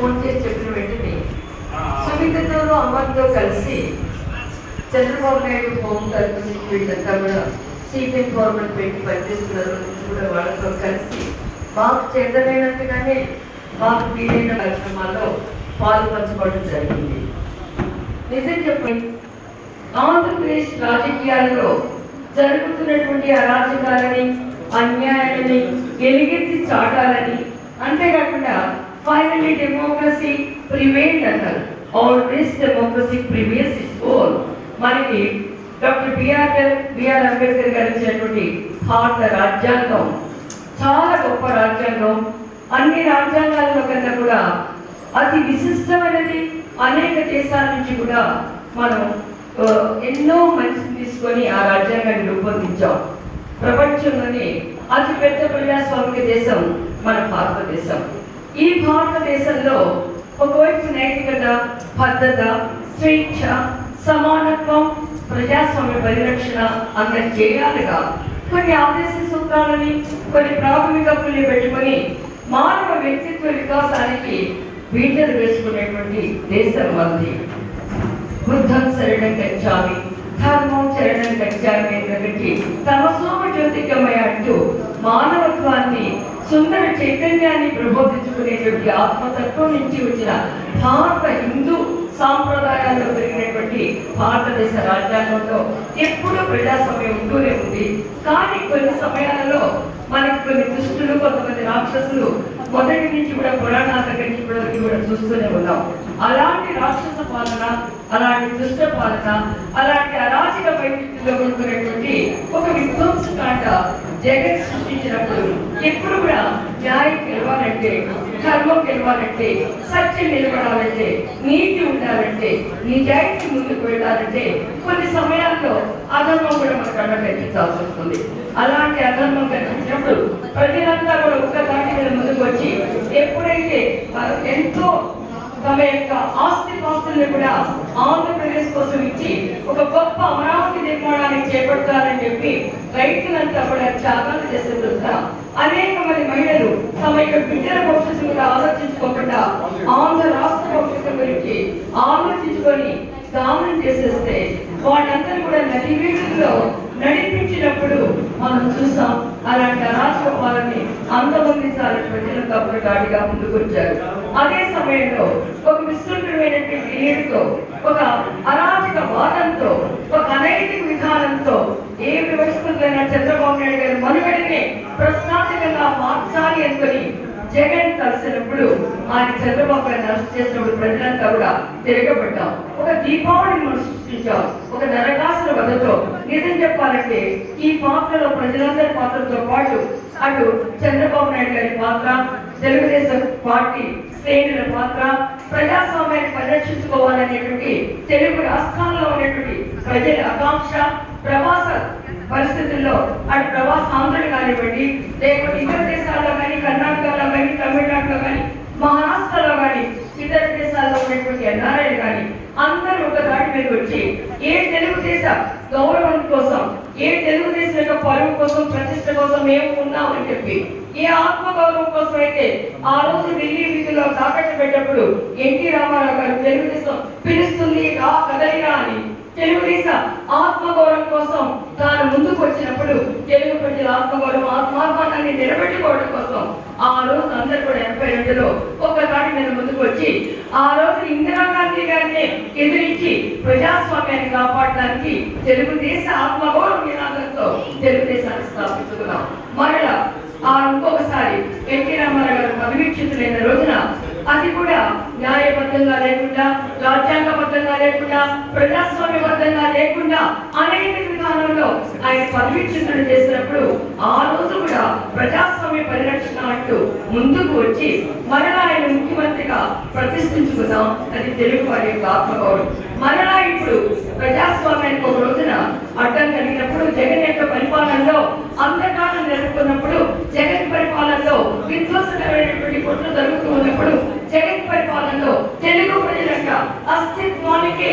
Phone చేసి చెప్పిన వెంటనే సునీతతో అమ్మతో కలిసి చంద్రబాబు నాయుడు హోమ్ తరఫు నుంచి వీళ్ళంతా కూడా సిపిఎం గవర్నమెంట్ పెట్టి పనిచేస్తున్నారు కూడా వాళ్ళతో కలిసి మాకు చేతనైనంతగానే మాకు వీలైన కార్యక్రమాల్లో పాలు జరిగింది. నిజం చెప్పండి ఆంధ్రప్రదేశ్ రాజకీయాలలో జరుగుతున్నటువంటి అరాచకాలని అన్యాయాలని ఎలుగెత్తి చాటాలని అంతేకాకుండా ఫైనలీ డెమోక్రసీ ప్రివేల్ అన్నారు always democracy previous is all మనకి డాక్టర్ బిఆర్ బిఆర్ అంబేద్కర్ గారు ఇచ్చినటువంటి భారత రాజ్యాంగం. చాలా గొప్ప రాజ్యాంగం. అన్ని రాజ్యాంగాలలో కన్నా కూడా అతి విశిష్టమైనది అనేక దేశాల నుంచి కూడా మనం ఎన్నో మంచిని తీసుకొని ఆ రాజ్యాంగాన్ని రూపొందించాం. ప్రపంచంలోనే అతిపెద్ద ప్రజాస్వామిక దేశం మన భారతదేశం. ఈ భారతదేశంలో ఒకవైపు నైతికత భద్రత స్వేచ్ఛ సమానత్వం ప్రజాస్వామ్య పరిరక్షణ అన్న చేయాలిగా. కొన్ని ఆదేశ సూత్రాలని కొన్ని ప్రాథమిక పెట్టుకొని మానవ వ్యక్తిత్వ వికాసానికి బీటలు వేసుకునేటువంటి దేశం మంది. బుద్ధం శరణం గచ్చామి ధర్మం శరణం గచ్చామి తమ సోమ జ్యోతికమయ అంటూ మానవత్వాన్ని సుందర చైతన్యాన్ని ప్రబోధించుకునేటువంటి ఆత్మతత్వం నుంచి వచ్చిన భారత హిందూ సాంప్రదాయాల్లో పెరిగినటువంటి భారతదేశ రాజ్యాంగంలో ఎప్పుడూ ప్రజాస్వామ్యం ఉంటూనే ఉంది. కానీ కొన్ని సమయాలలో మనకి కొన్ని దుష్టులు కొంతమంది రాక్షసులు మొదటి నుంచి కూడా పురాణాల దగ్గర నుంచి కూడా కూడా చూస్తూనే ఉన్నాం. అలాంటి రాక్షస పాలన అలాంటి దుష్ట పాలన అలాంటి అరాచక వైవిధ్యంలో ఉంటున్నటువంటి ఒక విధ్వంసకాండ జగన్ సృష్టించినప్పుడు ఎప్పుడు కూడా న్యాయం గెలవాలంటే ధర్మం గెలవాలంటే సత్యం నిలబడాలంటే నీతి ఉండాలంటే నిజాయితీ ముందుకు వెళ్ళాలంటే కొన్ని సమయాల్లో అధర్మం కూడా మనకు కళ్ళ కనిపించాల్సి వస్తుంది. అలాంటి అధర్మం కనిపించినప్పుడు ప్రజలంతా కూడా ఒక్క దాటి మీద ముందుకు వచ్చి ఎప్పుడైతే ఎంతో తమ యొక్క ఆస్తి పాస్తుల్ని కూడా ఆంధ్రప్రదేశ్ కోసం ఇచ్చి ఒక గొప్ప అమరావతి నిర్మాణాన్ని చేపడతారని చెప్పి రైతులంతా కూడా త్యాగాలు చేసేందుకు అనేక మంది మహిళలు తమ యొక్క బిడ్డల భవిష్యత్తు కూడా ఆలోచించుకోకుండా ఆంధ్ర రాష్ట్ర భవిష్యత్తు గురించి ఆలోచించుకొని దానం చేసేస్తే వాళ్ళందరూ కూడా నది వీధుల్లో నడిపించినప్పుడు మనం చూసాం అలాంటి అరాచక పాలనని అంతమందించాలని ప్రజలు తప్పుడు గాడిగా ముందుకొచ్చారు అదే సమయంలో ఒక విస్తృతమైనటువంటి నీటితో ఒక అరాచక వాదంతో ఒక అనైతిక విధానంతో ఏ వ్యవస్థలైనా చంద్రబాబు నాయుడు గారు మనుగడనే ప్రశ్నార్థకంగా జగన్ కలిసినప్పుడు ఆయన చంద్రబాబు గారిని అరెస్ట్ చేసినప్పుడు ప్రజలంతా కూడా తిరగబడ్డాం ఒక దీపావళిని మనం సృష్టించాం. ఒక నరకాసుల వదతో నిజం చెప్పాలంటే ఈ పాత్రలో ప్రజలందరి పాత్రతో పాటు అటు చంద్రబాబు నాయుడు గారి పాత్ర తెలుగుదేశం పార్టీ శ్రేణుల పాత్ర ప్రజాస్వామ్యాన్ని పరిరక్షించుకోవాలనేటువంటి తెలుగు రాష్ట్రాల్లో ఉన్నటువంటి ప్రజల ఆకాంక్ష ప్రవాస పరిస్థితుల్లో అటు ప్రవాస ఆంధ్రులు కానివ్వండి లేకపోతే ఇతర దేశాల్లో కానీ కర్ణాటకలో కానీ తమిళనాడులో కానీ మహారాష్ట్రలో కానీ ఇతర దేశాల్లో ఉన్నటువంటి ఎన్ఆర్ఐలు కానీ అందరూ ఒక దాటి మీద వచ్చి ఏ తెలుగుదేశ గౌరవం కోసం ఏ తెలుగుదేశం యొక్క పరువు కోసం ప్రతిష్ట కోసం మేము ఉన్నామని చెప్పి ఏ ఆత్మ గౌరవం కోసం అయితే ఆ రోజు ఢిల్లీ వీధిలో తాకట్టు పెట్టినప్పుడు ఎన్టీ రామారావు గారు తెలుగుదేశం పిలుస్తుంది రా కదలిరా అని తెలుగుదేశం ఆత్మగౌరవం కోసం తాను ముందుకు వచ్చినప్పుడు తెలుగు ప్రజల ఆత్మగౌరవం ఆత్మాభిమానాన్ని నిలబెట్టుకోవడం కోసం ఆ రోజు అందరు కూడా ఎనభై రెండులో ఒక దాటి మీద ముందుకు వచ్చి ఆ రోజు ఇందిరాగాంధీ గారిని ఎదిరించి ప్రజాస్వామ్యాన్ని కాపాడడానికి తెలుగుదేశ ఆత్మగౌరవ నినాదంతో తెలుగుదేశాన్ని స్థాపించుకున్నాం. మరలా ఆ ఇంకొకసారి ఎన్టీ రామారావు గారు పదవీక్షితులైన రోజున అది కూడా న్యాయబద్ధంగా లేకుండా రాజ్యాంగబద్ధంగా లేకుండా ప్రజాస్వామ్యబద్ధంగా లేకుండా అనేక విధానంలో ఆయన పదవీక్షితులు చేసినప్పుడు ఆ రోజు కూడా ప్రజాస్వామ్య పరిరక్షణ అంటూ ముందుకు వచ్చి మరలా ఆయన ముఖ్యమంత్రిగా ప్రతిష్ఠించుకుందాం అది తెలుగు వారి యొక్క ఆత్మగౌరవం. మరలా ఇప్పుడు ప్రజాస్వామ్యానికి ఒక రోజు అడ్డం కలిగినప్పుడు జగన్ యొక్క పరిపాలనలో అంధకారం జరుగుతున్నప్పుడు జగన్ పరిపాలనలో విధ్వంసకరమైనటువంటి కుట్రలు జరుగుతూ ఉన్నప్పుడు జగన్ పరిపాలనలో తెలుగు ప్రజల యొక్క అస్తిత్వానికి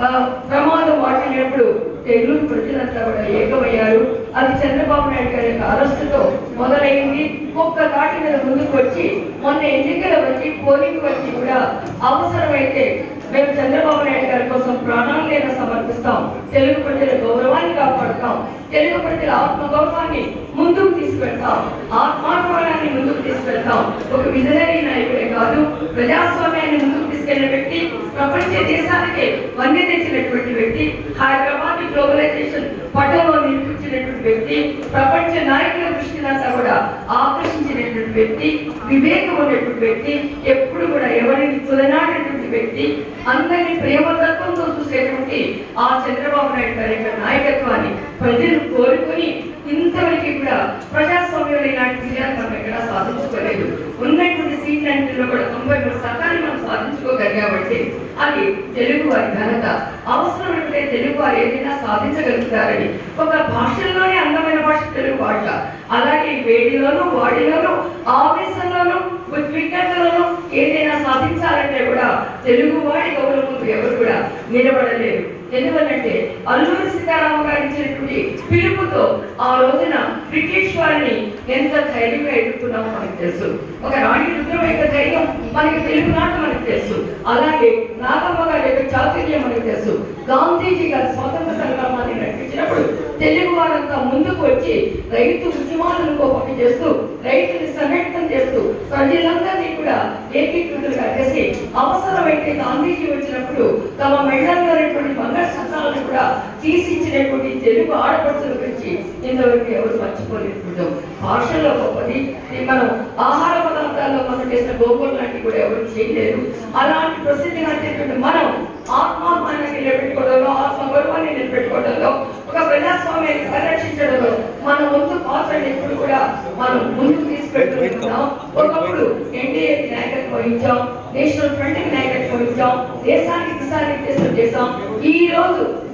ఆ, ప్రమాదం వాటినప్పుడు తెలుగు ప్రజలంతా కూడా ఏకమయ్యారు అది చంద్రబాబు నాయుడు గారి యొక్క అరెస్టుతో మొదలైంది ఒక్క దాటి మీద ముందుకు వచ్చి మొన్న ఎన్నికలు వచ్చి పోలింగ్ వచ్చి కూడా అవసరమైతే మేము చంద్రబాబు నాయుడు గారి కోసం ప్రాణాలైనా సమర్పిస్తాం. తెలుగు ప్రజల గౌరవాన్ని కాపాడుతాం. తెలుగు ప్రజల ఆత్మగౌరవాన్ని ముందుకు తీసుకెళ్తాం. ఆత్మాభిమానాన్ని ముందుకు తీసుకెళ్తాం. ఒక విజనరీ నాయకుడే కాదు ప్రజాస్వామ్యాన్ని ముందుకు తీసుకెళ్ళిన వ్యక్తి ప్రపంచ దేశానికి వన్య తెచ్చినటువంటి వ్యక్తి హైదరాబాద్ గ్లోబలైజేషన్ పటంలో నిర్మించినటువంటి వ్యక్తి ప్రపంచ నాయకుల దృష్టినంతా కూడా ఆకర్షించిన వ్యక్తి వివేకం ఉన్నటువంటి వ్యక్తి ఎప్పుడు కూడా ఎవరిని తులనాడేటువంటి వ్యక్తి అందరినీ ప్రేమతత్వంతో చూసేటువంటి ఆ చంద్రబాబు నాయుడు గారి యొక్క నాయకత్వాన్ని ప్రజలు కోరుకొని ఇంతవరకు కూడా ప్రజాస్వామ్యంలో ఇలాంటి విజయాలు మనం ఎక్కడా సాధించుకోలేదు. ఉన్నటువంటి సీట్లన్నింటిలో కూడా తొంభై మూడు శాతాన్ని మనం సాధించుకోగలిగామంటే అది తెలుగు వారి ఘనత. అవసరమైతే తెలుగు వారు ఏదైనా సాధించగలుగుతారని ఒక భాషల్లోనే అందమైన భాష తెలుగు భాష అలాగే వేడిలోను వాడిలోను ఆవేశంలోను ఉద్విగ్నతలను ఏదైనా సాధించాలంటే కూడా తెలుగు వాడి గౌరవం ఎవరు కూడా నిలబడలేరు. ఎందువల్లంటే అల్లూరి సీతారామ గారు ఇచ్చినటువంటి పిలుపుతో ఆ రోజున బ్రిటిష్ వారిని ఎంత ధైర్యంగా ఎదుర్కొన్నామో మనకు తెలుసు. ఒక రాణి రుద్రం యొక్క ధైర్యం మనకి తెలుగు నాట మనకు తెలుసు. అలాగే నాగమ్మ గారి యొక్క చాతుర్యం మనకు తెలుసు. గాంధీజీ గారి స్వాతంత్ర సంగ్రామాన్ని నడిపించినప్పుడు తెలుగు వారంతా ముందుకు వచ్చి రైతు ఉద్యమాలను కోపం చేస్తూ రైతుని సంఘటితం చేస్తూ ప్రజలందరినీ కూడా ఏకీకృతులుగా చేసి అవసరమైతే గాంధీజీ వచ్చినప్పుడు తమ మెడల్లో బంగారు సత్రాలను కూడా తీసిచ్చినటువంటి తెలుగు ఆడపడుతుల గురించి ఇంతవరకు ఎవరు మర్చిపోలేదు. భాషలో గొప్పది. మనం ఆహార పదార్థాల్లో మనం చేసిన గోకులు లాంటివి కూడా ఎవరు చేయలేరు. అలాంటి ప్రసిద్ధిగాంచేటువంటి మనం ఆత్మాభిమానాన్ని నిలబెట్టుకోవడంలో ఆత్మ గౌరవాన్ని నిలబెట్టుకోవడంలో ఒక ప్రజాస్వామ్యాన్ని పరిరక్షించడంలో మన వంతు పాత్రని ఎప్పుడు కూడా మనం ముందుకు తీసుకెళ్తున్నాం. ఒకప్పుడు ఎన్డీఏ నాయకత్వం వహించాం నేషనల్ ఫ్రంట్ నాయకత్వం వహించాం దేశానికి దిశానిర్దేశం చేశాం. ఈ రోజు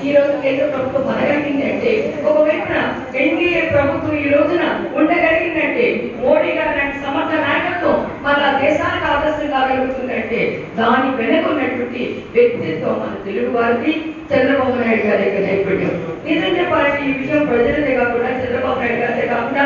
ఈ రోజు కేంద్ర ప్రభుత్వం మనగలిగిందంటే ఒకవైపున ఎన్డీఏ ప్రభుత్వం ఈ రోజున ఉండగలిగిందంటే మోడీ గారి లాంటి సమర్థ నాయకత్వం మన దేశానికి ఆదర్శం కాగలుగుతుందంటే దాని వెనుకున్నటువంటి వ్యక్తిత్వం మన తెలుగు వారికి చంద్రబాబు నాయుడు గారి యొక్క నైపుణ్యం నిజం చెప్పాలంటే ఈ విషయం ప్రజలదే కాకుండా చంద్రబాబు నాయుడు గారిదే కాకుండా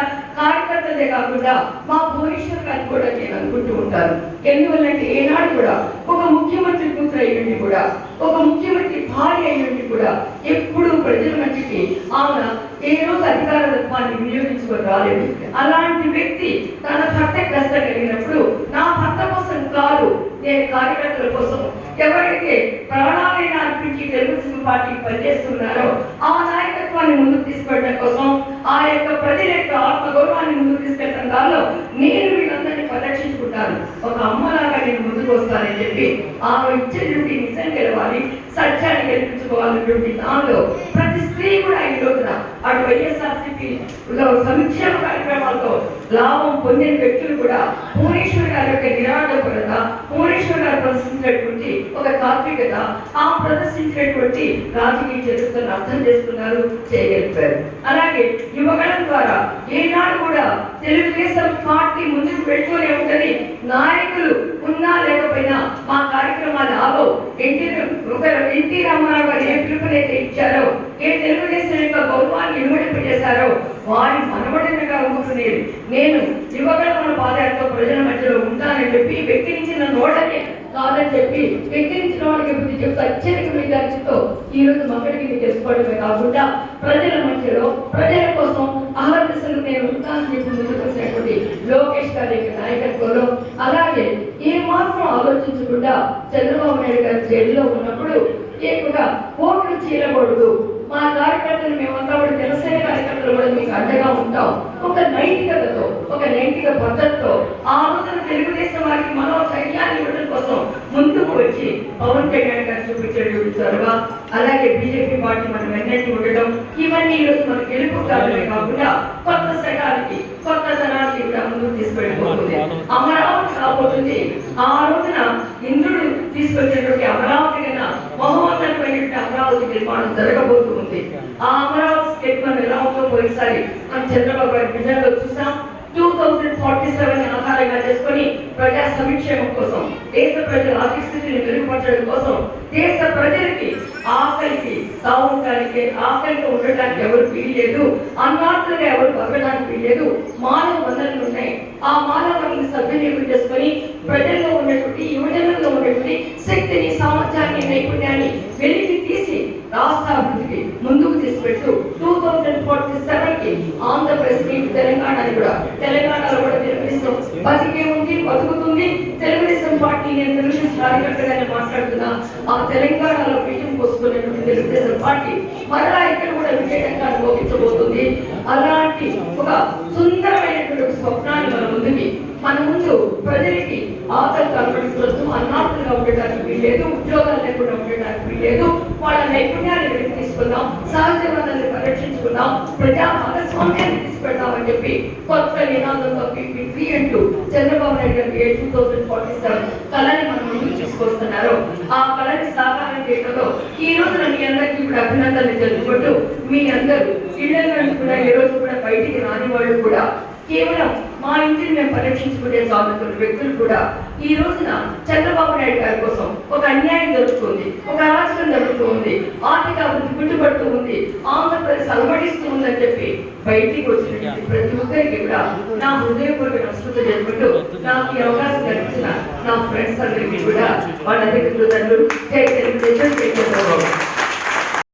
కార్యకర్తలే కాకుండా మా భువనేశ్వర్ గారు కూడా నేను అనుకుంటూ ఉంటాను. ఎందువల్లంటే ఏనాడు కూడా ఒక ముఖ్యమంత్రి కూతురు అయ్యుండి కూడా ఒక ముఖ్యమంత్రి భార్య అయ్యుండి కూడా ఎప్పుడూ ప్రజల మధ్యకి ఆమె ఏ రోజు అధికార తత్వాన్ని వినియోగించుకొని రాలేదు. అలాంటి వ్యక్తి తన భర్త కష్ట కలిగినప్పుడు నా భర్త కోసం కాదు నేను కార్యకర్తల కోసం ఎవరైతే ప్రాణాలైన అర్పించి తెలుగుదేశం పార్టీ పనిచేస్తున్నారో ఆ నాయకత్వాన్ని ముందుకు తీసుకెళ్ళడం కోసం ఆ యొక్క ప్రజల యొక్క ఆత్మ గౌరవాన్ని ముందుకు తీసుకెళ్ళడం దానిలో నేను వీళ్ళందరినీ పరిరక్షించుకుంటాను ఒక అమ్మలాగా నేను ముందుకు వస్తానని చెప్పి ఆమె ఇచ్చినటువంటి నిజం గెలవాలి సత్యాన్ని గెలిపించుకోవాలన్నటువంటి దానిలో ప్రతి స్త్రీ కూడా ఈ రోజున అటు వైఎస్ఆర్సీపీలో సంక్షేమ కార్యక్రమాలతో లాభం పొందిన వ్యక్తులు కూడా భువనేశ్వర్ గారి యొక్క నిరాడంబరత భువనేశ్వర్ గారు ప్రదర్శించినటువంటి ఒక తాత్వికత ఆ ప్రదర్శించినటువంటి రాజకీయ చరిత్రను అర్థం చేసుకున్నారు చేయగలిపారు అలాగే యువగణం ద్వారా ఏనాడు కూడా తెలుగుదేశం పార్టీ ముందుకు పెట్టుకునే ఉంటది నాయకులు ఉన్నా లేకపోయినా మా కార్యక్రమాలు ఆగో ఎన్టీ ఒక ఎన్టీ రామారావు గారు ఏ పిలుపునైతే ఇచ్చారో ఏ తెలుగుదేశం యొక్క గౌరవాన్ని ఇనుమడింపజేశారో వారి మనవడినగా ఉంటుంది నేను. యువగణముల పాదయాత్ర ప్రజల మధ్యలో ఉంటానని చెప్పి వ్యక్తించిన నోటనే కాదని చెప్పి వ్యక్తించిన వాళ్ళకి బుద్ధి చెప్తూ అత్యధిక మెజార్టీతో ఈ రోజు మక్కడికి చేసుకోవడమే కాకుండా ప్రజల మధ్యలో ప్రజల కోసం అహర్నిశలు నేను ఉంటానని చెప్పి ముందుకు వచ్చినటువంటి లోకేష్ గారి యొక్క నాయకత్వంలో. అలాగే ఏ మాత్రం ఆలోచించకుండా చంద్రబాబు నాయుడు గారు జైల్లో ఉన్నప్పుడు ఎక్కువగా ఓట్లు చీలకూడదు. మా కార్యకర్తలు మేమంతా కూడా జనసేన కార్యకర్తలు కూడా మీకు అండగా ఉంటాం. ఒక నైతికతతో ఒక నైతిక పద్ధతితో ఆ రోజున తెలుగుదేశం వారికి మనో సైన్యాన్ని ఇవ్వడం కోసం ముందుకు వచ్చి పవన్ కళ్యాణ్ గారు చూపించేటువంటి చొరవ అలాగే బీజేపీ పార్టీ మనం వెన్నట్టు ఉండడం ఇవన్నీ ఈరోజు రోజు మన గెలుపు కారణమే కాకుండా కొత్త శకాలకి కొత్త జనానికి కూడా ముందుకు తీసుకెళ్ళిపోతుంది. అమరావతి కాబోతుంది ఆ రోజున ఇంద్రుడు తీసుకొచ్చినటువంటి అమరావతి కన్నా మహోన్నత నిర్మాణం జరగబోతుంది. ఆ అమరావతి స్టేట్మెంట్ ఎలా ఉందో పోయినసారి మనం చంద్రబాబు గారి విజయంలో చూసాం. టూ థౌజండ్ ఫార్టీ సెవెన్ ఆధారంగా చేసుకుని ప్రజా సంక్షేమం కోసం దేశ ప్రజల ఆర్థిక స్థితిని మెరుగుపరచడం కోసం దేశ ప్రజలకి ఆకలికి తాగడానికి ఆకలితో ఉండటానికి ఎవరు వీల్లేదు అన్నార్థులుగా ఎవరు బతకడానికి వీల్లేదు మానవ వనరులు ఉన్నాయి. ఆ మానవ వనరులు సద్వినియోగం చేసుకొని బతికే ఉంది బతుకుతుంది తెలుగుదేశం పార్టీ నేను తెలుగుదేశం మాట్లాడుతున్నా ఆ తెలంగాణలో విజయం పోసుకున్నటువంటి తెలుగుదేశం పార్టీ మరలా ఇక్కడ కూడా విజయంగా అనుభవించబోతుంది. అలాంటి ఒక సుందరమైనటువంటి స్వప్నాన్ని మన ముందుకి మన ముందు ప్రజలకి ఆకలి కనబడుతున్నట్టు అన్నార్థులుగా ఉండడానికి వీల్లేదు ఉద్యోగాలు లేకుండా ఉండడానికి వీల్లేదు వాళ్ళ నైపుణ్యాన్ని వెలికి తీసుకుందాం సహజ వనరుల్ని పరిరక్షించుకుందాం ప్రజా భాగస్వామ్యాన్ని తీసుకెళ్దామని చెప్పి కొత్త నినాదంతో పీపీ అంటూ చంద్రబాబు నాయుడు గారు a two thousand forty seven కళని మన ముందుకు తీసుకొస్తున్నారు. ఆ కళని సాకారం చేయడంలో ఈ రోజున మీ అందరికీ కూడా అభినందనలు తెలుపుకుంటూ మీ అందరూ ఇళ్ళ కూడా ఏ రోజు కూడా బయటికి రాని వాళ్ళు కూడా కేవలం మా ఇంటిని మేము పరీక్షించుకునే స్వాతంత్రుల వ్యక్తులు కూడా ఈ రోజున చంద్రబాబు నాయుడు గారి కోసం ఒక అన్యాయం జరుగుతుంది ఒక అరాచకం జరుగుతుంది ఆర్థిక అభివృద్ధి గుట్టుపడుతూ ఉంది ఆంధ్రప్రదేశ్ అలవడిస్తూ ఉందని చెప్పి బయటికి వచ్చినటువంటి ప్రతి ఒక్కరికి కూడా నా హృదయపూర్వక నమస్కృత చేసుకుంటూ నాకు ఈ అవకాశం కల్పించిన నా ఫ్రెండ్స్ అందరికీ కూడా వాళ్ళందరికీ దగ్గర జై తెలుగుదేశం జై చంద్రబాబు.